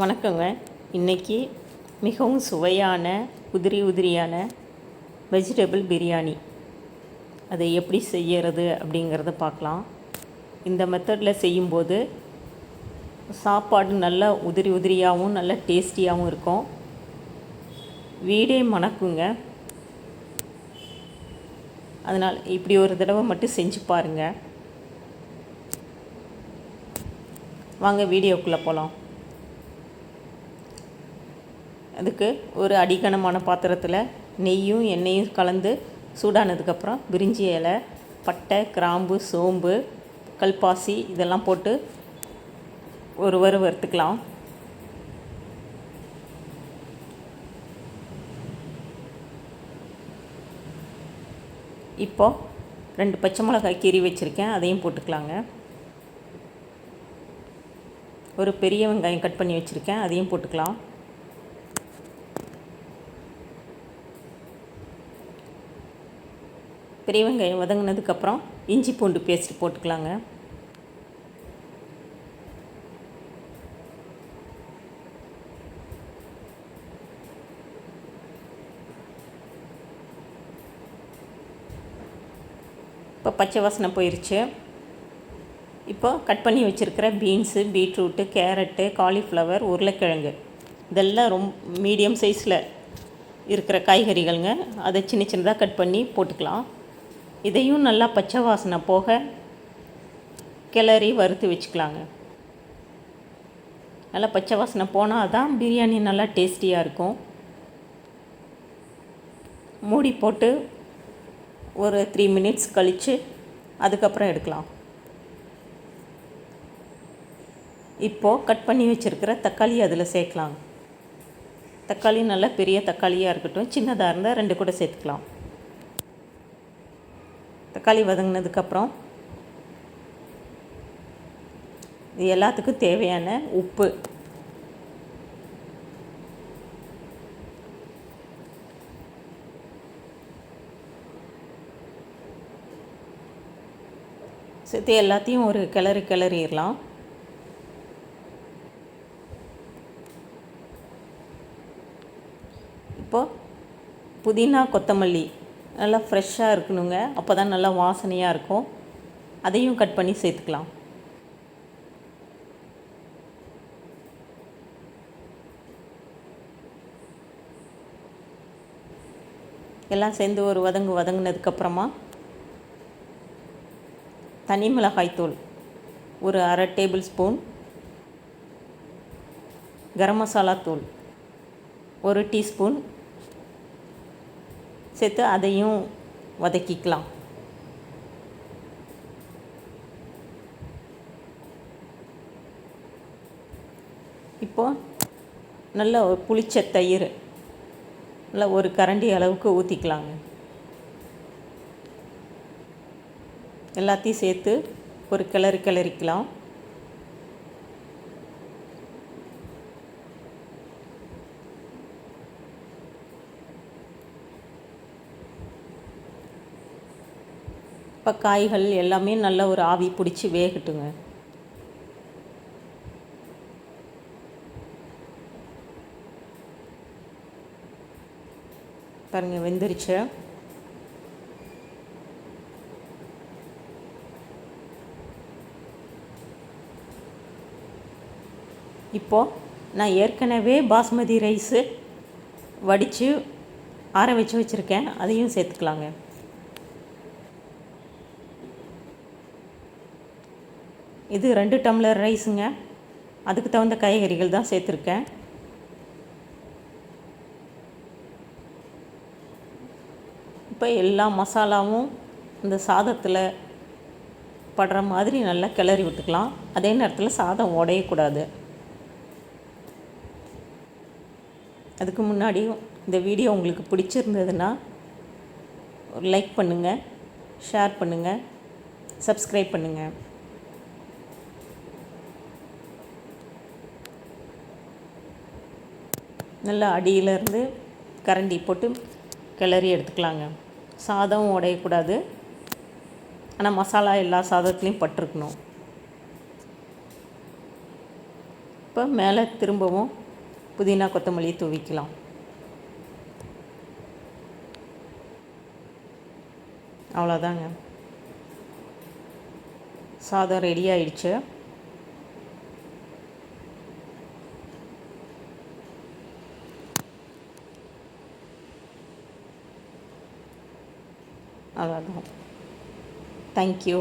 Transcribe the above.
வணக்கங்க. இன்றைக்கி மிகவும் சுவையான உதிரி உதிரியான வெஜிடபிள் பிரியாணி. அதை எப்படி செய்யறது அப்படிங்கிறத பார்க்கலாம். இந்த மெத்தடில் செய்யும்போது சாப்பாடு நல்லா உதிரி உதிரியாகவும் நல்ல டேஸ்டியாகவும் இருக்கும். வீடே மணக்குங்க. அதனால் இப்படி ஒரு தடவை மட்டும் செஞ்சு பாருங்கள் வாங்க வீடியோக்குள்ளே போகலாம் அதுக்கு ஒரு அடிகனமான பாத்திரத்தில் நெய்யும் எண்ணெயும் கலந்து சூடானதுக்கப்புறம் பிரிஞ்சி இலை பட்டை கிராம்பு சோம்பு கல்பாசி இதெல்லாம் போட்டு ஒரு வறு வறுத்துக்கலாம். இப்போ ரெண்டு பச்சை மிளகாய் கீறி வச்சுருக்கேன் அதையும் போட்டுக்கலாங்க. ஒரு பெரிய வெங்காயம் கட் பண்ணி வச்சுருக்கேன் அதையும் போட்டுக்கலாம். பெரிய வெங்காயம் வதங்கினதுக்கப்புறம் இஞ்சி பூண்டு பேஸ்ட் போட்டுக்கலாங்க. இப்போ பச்சை வாசனை போயிடுச்சு இப்போ கட் பண்ணி வச்சுருக்கிற பீன்ஸு பீட்ரூட்டு கேரட்டு காலிஃப்ளவர் உருளைக்கிழங்கு. இதெல்லாம் ரொம்ப மீடியம் சைஸில் இருக்கிற காய்கறிகள்ங்க. அதை சின்ன சின்னதாக கட் பண்ணி போட்டுக்கலாம். இதையும் நல்லா பச்சை வாசனை போக கிளறி வறுத்து வச்சுக்கலாங்க. நல்லா பச்சை வாசனை போனால் தான் பிரியாணி நல்லா டேஸ்டியாக இருக்கும். மூடி போட்டு ஒரு த்ரீ மினிட்ஸ் கழித்து அதுக்கப்புறம் எடுக்கலாம். இப்போது கட் பண்ணி வச்சுருக்கிற தக்காளி அதில் சேர்க்கலாம். தக்காளி நல்லா பெரிய தக்காளியாக இருக்கட்டும் சின்னதாக இருந்தால் ரெண்டு கூட சேர்த்துக்கலாம். தக்காளி வதங்கினதுக்கப்புறம் இது எல்லாத்துக்கும் தேவையான உப்பு. சேர்த்து எல்லாத்தையும் ஒரு கிளறி கிளறிடலாம். இப்போது புதினா கொத்தமல்லி. நல்லா ஃப்ரெஷ்ஷாக இருக்கணுங்க. அப்போ தான் நல்லா வாசனையாக இருக்கும். அதையும் கட் பண்ணி சேர்த்துக்கலாம். எல்லாம் சேர்ந்து ஒரு வதங்கு வதங்கினதுக்கப்புறமா தனி மிளகாய்த்தூள் ஒரு அரை டேபிள் ஸ்பூன் கரம் மசாலா தூள் ஒரு டீஸ்பூன் சேர்த்து அதையும் வதக்கிக்கலாம். இப்போது நல்ல புளிச்ச தயிர் நல்லா ஒரு கரண்டி அளவுக்கு ஊற்றிக்கலாங்க எல்லாத்தையும் சேர்த்து ஒரு கிளறு கிளறிக்கலாம். இப்போ காய்கள் எல்லாமே நல்ல ஒரு ஆவி பிடிச்சி வேகட்டுங்க. பாருங்கள் வெந்துருச்சு. இப்போது நான் ஏற்கனவே பாஸ்மதி ரைஸு வடித்து ஆற வச்சு வச்சுருக்கேன். அதையும் சேர்த்துக்கலாங்க. இது ரெண்டு டம்ளர் ரைஸுங்க. அதுக்கு தகுந்த காய்கறிகள் தான் சேர்த்துருக்கேன். இப்போ எல்லா மசாலாவும் இந்த சாதத்தில் படுற மாதிரி நல்லா கிளறி விட்டுக்கலாம். அதே நேரத்தில் சாதம் உடையக்கூடாது அதுக்கு முன்னாடி இந்த வீடியோ உங்களுக்கு பிடிச்சிருந்ததுன்னா ஒரு லைக் பண்ணுங்கள் ஷேர் பண்ணுங்கள் சப்ஸ்கிரைப் பண்ணுங்கள் நல்லா அடியிலேருந்து கரண்டி போட்டு கிளறி எடுத்துக்கலாங்க. சாதம் உடையக்கூடாது. ஆனால் மசாலா எல்லா சாதத்துலேயும் பட்டிருக்கணும். இப்போ மேலே திரும்பவும் புதினா கொத்தமல்லி தூவிக்கலாம். அவ்வளோதாங்க சாதம் ரெடி ஆயிடுச்சு. அவ்வளோதான் தேங்க்யூ